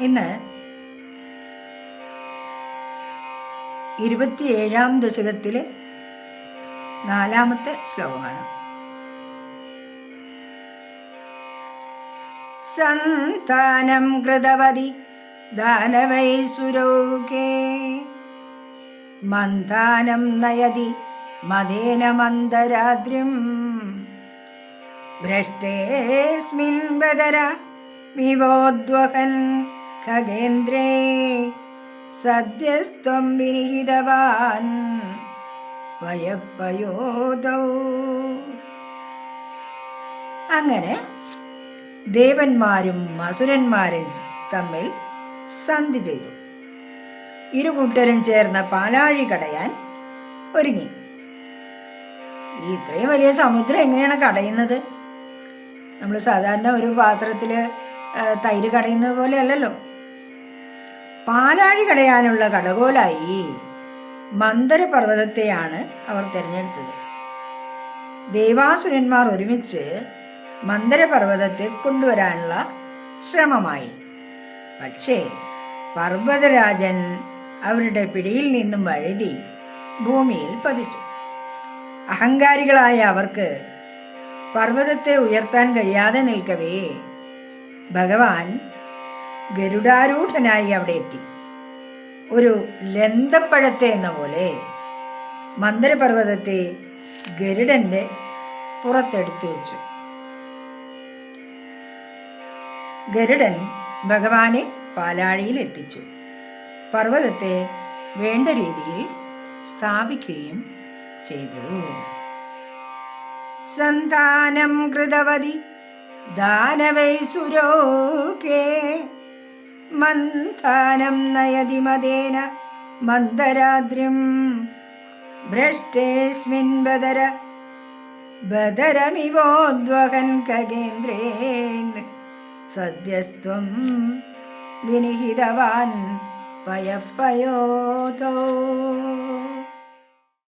ഇന്ന് ഇരുപത്തിയേഴാം ദശകത്തിലെ നാലാമത്തെ ശ്ലോകമാണ്. സന്താനം കൃതവതി ദാനവൈസുരോകേ മന്ദാനം നയതി മദേന മന്ദരാദ്രിം. ഭ്രഷ്ടേസ്മിൻ ബദര വിവോദ്വഹൻ ഖഗേന്ദ്രേ സദ്യസ്ത്വം വിനിഹിതവാൻ വയപ്പയോദൗ അങ്ങനെ ദേവന്മാരും അസുരന്മാരും തമ്മിൽ സന്ധി ചെയ്തു. ഇരു കൂട്ടരും ചേർന്ന് പാലാഴി കടയാൻ ഒരുങ്ങി. ഇത്രയും വലിയ സമുദ്രം എങ്ങനെയാണ് കടയുന്നത്? നമ്മൾ സാധാരണ ഒരു പാത്രത്തിൽ തൈര് കടയുന്നത് പോലെ അല്ലല്ലോ? പാലാഴി കടയാനുള്ള കടകോലായി മന്ദരപർവതത്തെയാണ് അവർ തിരഞ്ഞെടുത്തത്. ദേവാസുരന്മാർ ഒരുമിച്ച് മന്ദരപർവതത്തെ കൊണ്ടുവരാനുള്ള ശ്രമമായി. പക്ഷേ പർവതരാജൻ അവരുടെ പിടിയിൽ നിന്നും വഴുതി ഭൂമിയിൽ പതിച്ചു. അഹങ്കാരികളായ അവർക്ക് പർവതത്തെ ഉയർത്താൻ കഴിയാതെ നിൽക്കവേ ഭഗവാൻ ഗരുഡാരൂഢനായി അവിടെ എത്തി. ഒരു ലന്തപ്പഴത്തെ എന്ന പോലെ മന്ദരപർവതത്തെ ഗരുഡന്റെ പുറത്തെടുത്തു വെച്ചു. ഗരുഡൻ ഭഗവാനെ പാലാഴിയിൽ എത്തിച്ചു. പർവതത്തെ വേണ്ട രീതിയിൽ സ്ഥാപിക്കുകയും ചെയ്തു. സന്താനം കൃതവതി ദാനവൈസുരോകേ മന്ഥാനം നയതി മദേന മന്ദരാദ്രിം ഭ്രഷ്ടേസ്മിൻ ബദര ബദരമിവോദ്വഹൻ ഖഗേന്ദ്രേൻ സദ്യസ്ത്വം വിനിഹിതവാൻ പയപ്പയോതോ.